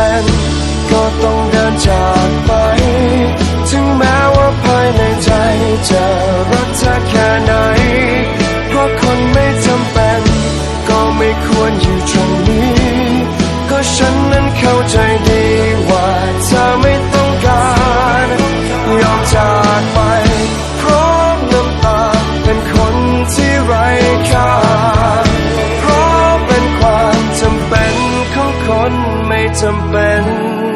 ็นินจากไป ถึงแม้ว่าภายในใจจะรักเธอแค่ไหน เพราะคนไม่จำเป็น ก็ไม่ควรอยู่ตรงนี้ ก็ฉันนั้นเข้าใจดีว่าเธอไม่ต้องการยอมจากไปพร้อมน้ำตาเป็นคนที่ไร้ค่าเพราะเป็นความจำเป็นของคนไม่จำเป็น